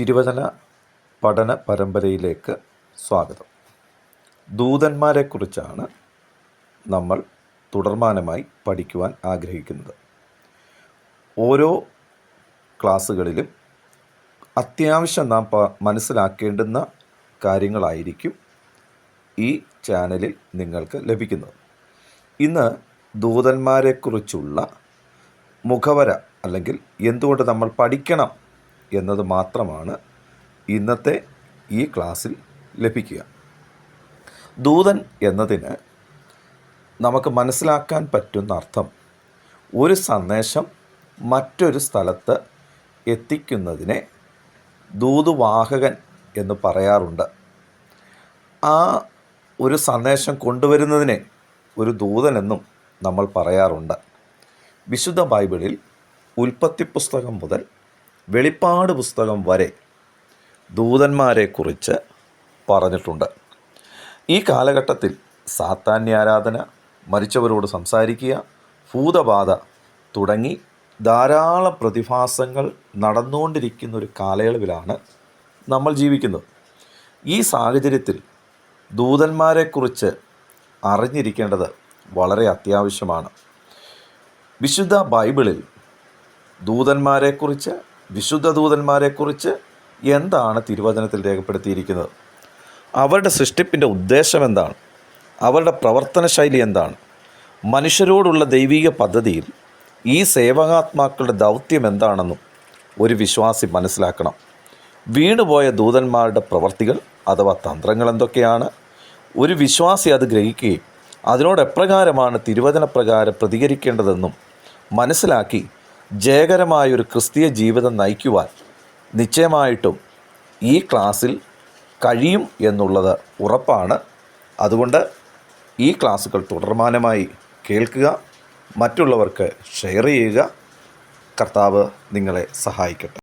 തിരുവചന പഠന പരമ്പരയിലേക്ക് സ്വാഗതം. ദൂതന്മാരെക്കുറിച്ചാണ് നമ്മൾ തുടർമാനമായി പഠിക്കുവാൻ ആഗ്രഹിക്കുന്നത്. ഓരോ ക്ലാസ്സുകളിലും അത്യാവശ്യം നാം മനസ്സിലാക്കേണ്ടുന്ന കാര്യങ്ങളായിരിക്കും ഈ ചാനലിൽ നിങ്ങൾക്ക് ലഭിക്കുന്നത്. ഇന്ന് ദൂതന്മാരെക്കുറിച്ചുള്ള മുഖവര അല്ലെങ്കിൽ എന്തുകൊണ്ട് നമ്മൾ പഠിക്കണം എന്നത് മാത്രമാണ് ഇന്നത്തെ ഈ ക്ലാസ്സിൽ ലഭിക്കുക. ദൂതൻ എന്നതിന് നമുക്ക് മനസ്സിലാക്കാൻ പറ്റുന്ന അർത്ഥം ഒരു സന്ദേശം മറ്റൊരു സ്ഥലത്ത് എത്തിക്കുന്നതിനെ ദൂതുവാഹകൻ എന്ന് പറയാറുണ്ട്. ആ ഒരു സന്ദേശം കൊണ്ടുവരുന്നതിനെ ഒരു ദൂതനെന്നും നമ്മൾ പറയാറുണ്ട്. വിശുദ്ധ ബൈബിളിൽ ഉൽപ്പത്തി പുസ്തകം മുതൽ വെളിപ്പാട് പുസ്തകം വരെ ദൂതന്മാരെക്കുറിച്ച് പറഞ്ഞിട്ടുണ്ട്. ഈ കാലഘട്ടത്തിൽ സാത്താന്യ ആരാധന മരിച്ചവരോട് സംസാരിക്കുക ഭൂതബാധ തുടങ്ങി ധാരാളം പ്രതിഭാസങ്ങൾ നടന്നുകൊണ്ടിരിക്കുന്ന ഒരു കാലയളവിലാണ് നമ്മൾ ജീവിക്കുന്നത്. ഈ സാഹചര്യത്തിൽ ദൂതന്മാരെക്കുറിച്ച് അറിഞ്ഞിരിക്കേണ്ടത് വളരെ അത്യാവശ്യമാണ്. വിശുദ്ധ ബൈബിളിൽ ദൂതന്മാരെക്കുറിച്ച് വിശുദ്ധ ദൂതന്മാരെക്കുറിച്ച് എന്താണ് തിരുവചനത്തിൽ രേഖപ്പെടുത്തിയിരിക്കുന്നത്? അവരുടെ സൃഷ്ടിപ്പിന്റെ ഉദ്ദേശം എന്താണ്? അവരുടെ പ്രവർത്തന ശൈലി എന്താണ്? മനുഷ്യരോടുള്ള ദൈവിക പദ്ധതിയിൽ ഈ സേവകാത്മാക്കളുടെ ദൗത്യം എന്താണെന്നും ഒരു വിശ്വാസി മനസ്സിലാക്കണം. വീണുപോയ ദൂതന്മാരുടെ പ്രവർത്തികൾ അഥവാ തന്ത്രങ്ങൾ എന്തൊക്കെയാണ്? ഒരു വിശ്വാസി അത് ഗ്രഹിക്കുകയും അതിനോട് എപ്രകാരമാണ് തിരുവചനപ്രകാരം പ്രതികരിക്കേണ്ടതെന്നും മനസ്സിലാക്കി ജയകരമായൊരു ക്രിസ്തീയ ജീവിതം നയിക്കുവാൻ നിശ്ചയമായിട്ടും ഈ ക്ലാസ്സിൽ കഴിയും എന്നുള്ളത് ഉറപ്പാണ്. അതുകൊണ്ട് ഈ ക്ലാസ്സുകൾ തുടർമാനമായി കേൾക്കുക മറ്റുള്ളവർക്ക് ഷെയർ ചെയ്യുക. കർത്താവ് നിങ്ങളെ സഹായിക്കട്ടെ.